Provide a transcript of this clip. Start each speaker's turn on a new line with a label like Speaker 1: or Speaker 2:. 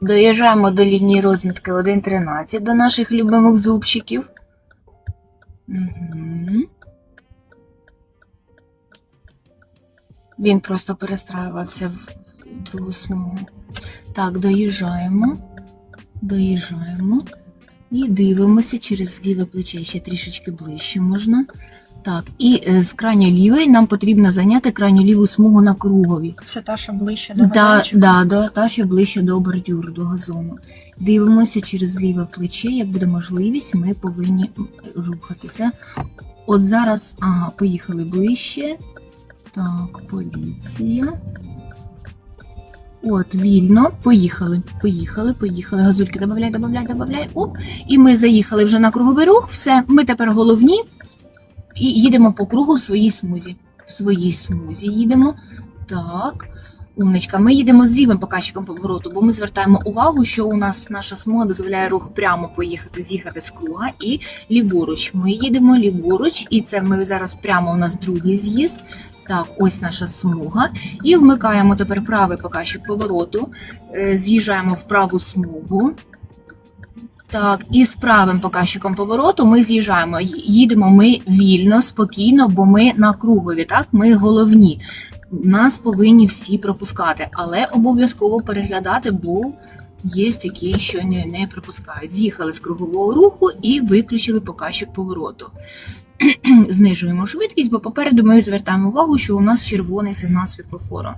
Speaker 1: Доїжджаємо до лінії розмітки 1.13 до наших любимих зубчиків. Угу. Він просто перестраювався в другу смугу. Так, доїжджаємо. Доїжджаємо. І дивимося через ліве плече ще трішечки ближче можна. Так, і е, з крайньо лівої нам потрібно зайняти крайню ліву смугу на кругові.
Speaker 2: Це та, що ближче до
Speaker 1: Да,
Speaker 2: газончика?
Speaker 1: да, да, та ще ближче до бордюру, до газону. Дивимося через ліве плече, як буде можливість, ми повинні рухатися. От зараз, ага, поїхали ближче. Так, поліція. От, вільно. Поїхали, поїхали, поїхали. Газульки, добавляй, добавляй, добавляй. Оп. І ми заїхали вже на круговий рух. Все, ми тепер головні і їдемо по кругу в своїй смузі. В своїй смузі їдемо. Так. Умничка, ми їдемо з лівим показчиком повороту, бо ми звертаємо увагу, що у нас наша смуга дозволяє рух прямо поїхати, з'їхати з круга і ліворуч. Ми їдемо ліворуч, і це ми зараз прямо у нас другий з'їзд. Так, ось наша смуга. І вмикаємо тепер правий показчик повороту, е, з'їжджаємо в праву смугу. Так, і з правим показчиком повороту ми з'їжджаємо. Їдемо ми вільно, спокійно, бо ми на кругові, так? Ми головні. Нас повинні всі пропускати, але обов'язково переглядати, бо є такі, що не, не пропускають. З'їхали з кругового руху і виключили показчик повороту. Знижуємо швидкість, бо попереду ми звертаємо увагу, що у нас червоний сигнал світлофору.